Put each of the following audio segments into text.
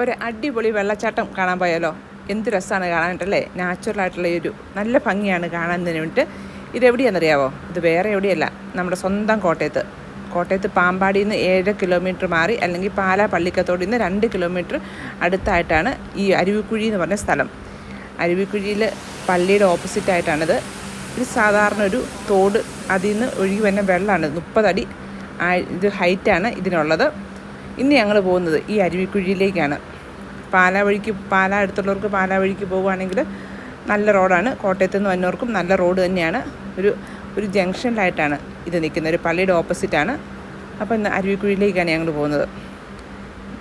ഒരു അടിപൊളി വെള്ളച്ചാട്ടം കാണാൻ പോയാലോ? എന്ത് രസമാണ് കാണാനായിട്ടല്ലേ? നാച്ചുറലായിട്ടുള്ള ഒരു നല്ല ഭംഗിയാണ് കാണാൻ വേണ്ടിയിട്ട്. ഇതെവിടെയാണെന്നറിയാവോ? ഇത് വേറെ എവിടെയല്ല. നമ്മുടെ സ്വന്തം കോട്ടയത്ത്. കോട്ടയത്ത് പാമ്പാടിയിൽ നിന്ന് ഏഴ് കിലോമീറ്റർ മാറി അല്ലെങ്കിൽ പാലാ പള്ളിക്കത്തോടിൽ നിന്ന് രണ്ട് കിലോമീറ്റർ അടുത്തായിട്ടാണ് ഈ അരുവിക്കുഴി എന്ന് പറഞ്ഞ സ്ഥലം. അരുവിക്കുഴിയിൽ പള്ളിയുടെ ഓപ്പോസിറ്റ് ആയിട്ടാണിത്. ഒരു സാധാരണ ഒരു തോട് അതിൽ നിന്ന് ഒഴുകി വരുന്ന വെള്ളമാണ്. മുപ്പതടി ഇത് ഹൈറ്റാണ് ഇതിനുള്ളത്. ഇന്ന് ഞങ്ങൾ പോകുന്നത് ഈ അരുവിക്കുഴിയിലേക്കാണ്. പാലാ വഴിക്ക് പാലാ അടുത്തുള്ളവർക്ക് പാലാ വഴിക്ക് പോവുകയാണെങ്കിൽ നല്ല റോഡാണ്. കോട്ടയത്ത് നിന്ന് വന്നവർക്കും നല്ല റോഡ് തന്നെയാണ്. ഒരു ഒരു ജംഗ്ഷനിലായിട്ടാണ് ഇത് നിൽക്കുന്നത്. ഒരു പള്ളിയുടെ ഓപ്പോസിറ്റാണ്. അപ്പോൾ ഇന്ന് അരുവിക്കുഴിയിലേക്കാണ് ഞങ്ങൾ പോകുന്നത്.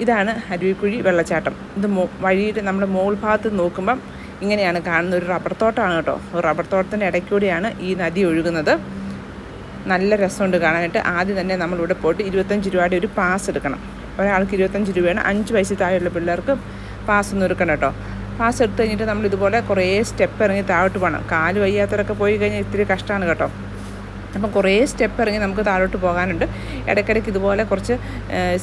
ഇതാണ് അരുവിക്കുഴി വെള്ളച്ചാട്ടം. ഇത് മോ വഴിയുടെ നമ്മുടെ മോൾ ഭാഗത്ത് നോക്കുമ്പം ഇങ്ങനെയാണ് കാണുന്ന ഒരു റബ്ബർ തോട്ടമാണ് കേട്ടോ. റബ്ബർ തോട്ടത്തിന്റെ ഇടയ്ക്കൂടെയാണ് ഈ നദി ഒഴുകുന്നത്. നല്ല രസമുണ്ട് കാണാനായിട്ട്. ആദ്യം തന്നെ നമ്മളിവിടെ പോയിട്ട് ഇരുപത്തഞ്ച് രൂപയുടെ ഒരു പാസ് എടുക്കണം. ഒരാൾക്ക് ഇരുപത്തഞ്ച് രൂപയാണ്. അഞ്ച് വയസ്സിൽ താഴെയുള്ള പിള്ളേർക്ക് പാസ് ഒന്നും എടുക്കണം കേട്ടോ. പാസ് എടുത്തു കഴിഞ്ഞിട്ട് നമ്മൾ ഇതുപോലെ കുറേ സ്റ്റെപ്പ് ഇറങ്ങി താഴോട്ട് പോകണം കാൽ വയ്യാത്തവരൊക്കെ പോയി കഴിഞ്ഞാൽ ഇത്തിരി കഷ്ടമാണ് കേട്ടോ. അപ്പം കുറേ സ്റ്റെപ്പ് ഇറങ്ങി നമുക്ക് താഴോട്ട് പോകാനുണ്ട്. ഇടയ്ക്കിടയ്ക്ക് ഇതുപോലെ കുറച്ച്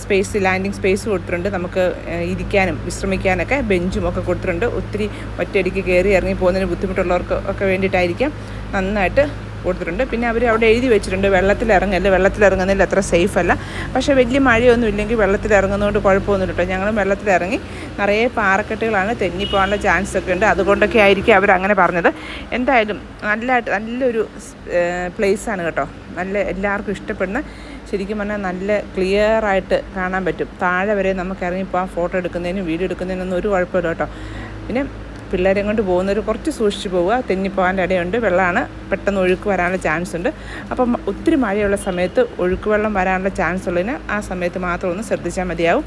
സ്പേസ് ലാൻഡിങ് സ്പേസ് കൊടുത്തിട്ടുണ്ട്. നമുക്ക് ഇരിക്കാനും വിശ്രമിക്കാനൊക്കെ ബെഞ്ചും ഒക്കെ കൊടുത്തിട്ടുണ്ട്. ഒത്തിരി ഒറ്റയടിക്ക് കയറി ഇറങ്ങി പോകുന്നതിന് ബുദ്ധിമുട്ടുള്ളവർക്ക് ഒക്കെ വേണ്ടിയിട്ടായിരിക്കാം. നന്നായിട്ട് കൊടുത്തിട്ടുണ്ട്. പിന്നെ അവർ അവിടെ എഴുതി വെച്ചിട്ടുണ്ട് വെള്ളത്തിൽ വെള്ളത്തിലിറങ്ങുന്നതിൽ അത്ര സേഫ് അല്ല. പക്ഷേ വലിയ മഴയൊന്നും ഇല്ലെങ്കിൽ വെള്ളത്തിൽ ഇറങ്ങുന്നതുകൊണ്ട് കുഴപ്പമൊന്നുമില്ല കേട്ടോ. ഞങ്ങൾ വെള്ളത്തിൽ ഇറങ്ങി നിറയെ പാറക്കെട്ടുകളാണ് തെന്നിപ്പോകാനുള്ള ചാൻസ് ഒക്കെ ഉണ്ട്. അതുകൊണ്ടൊക്കെ ആയിരിക്കും അവർ അങ്ങനെ പറഞ്ഞത്. എന്തായാലും നല്ലതായിട്ട് നല്ലൊരു പ്ലേസാണ് കേട്ടോ. നല്ല എല്ലാവർക്കും ഇഷ്ടപ്പെടുന്ന ശരിക്കും പറഞ്ഞാൽ നല്ല ക്ലിയർ ആയിട്ട് കാണാൻ പറ്റും. താഴെ വരെ നമുക്ക് ഇറങ്ങിപ്പോകാൻ ഫോട്ടോ എടുക്കുന്നതിനും വീഡിയോ എടുക്കുന്നതിനൊന്നും ഒരു കുഴപ്പമില്ല കേട്ടോ. പിന്നെ പിള്ളേരെ കൊണ്ട് പോകുന്നവർ കുറച്ച് സൂക്ഷിച്ച് പോവുക. തെന്നിപ്പോകാന്റെ ഇടയുണ്ട് വെള്ളമാണ് പെട്ടെന്ന് ഒഴുക്ക് വരാനുള്ള ചാൻസ് ഉണ്ട്. അപ്പം ഒത്തിരി മഴയുള്ള സമയത്ത് ഒഴുക്ക് വെള്ളം വരാനുള്ള ചാൻസ് ഉള്ളതിന് ആ സമയത്ത് മാത്രം ഒന്ന് ശ്രദ്ധിച്ചാൽ മതിയാവും.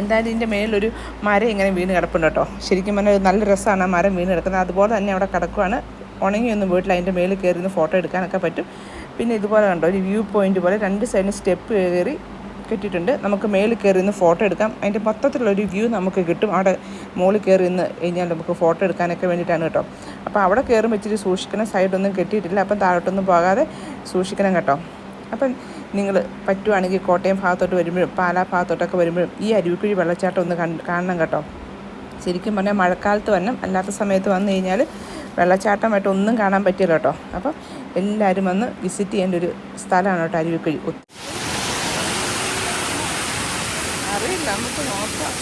എന്തായാലും ഇതിന്റെ മേളിലൊരു മരം ഇങ്ങനെ വീണ് കിടപ്പുണ്ട് കേട്ടോ. ശരിക്കും പറഞ്ഞാൽ ഒരു നല്ല രസമാണ് ആ മരം വീണ് കിടക്കുന്നത്. അതുപോലെ തന്നെ അവിടെ കിടക്കുവാണ്. ഉണങ്ങിയൊന്നും വീട്ടിൽ അതിന്റെ മേളിൽ കയറി നിന്ന് ഫോട്ടോ എടുക്കാനൊക്കെ പറ്റും. പിന്നെ ഇതുപോലെ കണ്ടോ ഒരു വ്യൂ പോയിന്റ് പോലെ രണ്ട് സൈഡിൽ സ്റ്റെപ്പ് കയറി കെട്ടിയിട്ടുണ്ട്. നമുക്ക് മേളിൽ കയറി നിന്ന് ഫോട്ടോ എടുക്കാം. അതിന്റെ മൊത്തത്തിലുള്ളൊരു വ്യൂ നമുക്ക് കിട്ടും. അവിടെ മുകളിൽ കയറി നിന്ന് കഴിഞ്ഞാൽ നമുക്ക് ഫോട്ടോ എടുക്കാനൊക്കെ വേണ്ടിയിട്ടാണ് കേട്ടോ. അപ്പോൾ അവിടെ കയറുമ്പോൾ ഇച്ചിരി സൂക്ഷിക്കണം. സൈഡൊന്നും കെട്ടിയിട്ടില്ല. അപ്പം താഴോട്ടൊന്നും പോകാതെ സൂക്ഷിക്കണം കേട്ടോ. അപ്പം നിങ്ങൾ പറ്റുവാണെങ്കിൽ കോട്ടയം ഭാഗത്തോട്ട് വരുമ്പോഴും പാലാ ഭാഗത്തോട്ടൊക്കെ വരുമ്പോഴും ഈ അരുവിക്കുഴി വെള്ളച്ചാട്ടം ഒന്ന് കാണണം കേട്ടോ. ശരിക്കും പറഞ്ഞാൽ മഴക്കാലത്ത് വരണം. അല്ലാത്ത സമയത്ത് വന്നു കഴിഞ്ഞാൽ വെള്ളച്ചാട്ടമായിട്ട് ഒന്നും കാണാൻ പറ്റില്ല കേട്ടോ. അപ്പം എല്ലാവരും വന്ന് വിസിറ്റ് ചെയ്യേണ്ട ഒരു സ്ഥലമാണ് കേട്ടോ അരുവിക്കുഴി. അറിയില്ല നമുക്ക് നോക്കാം.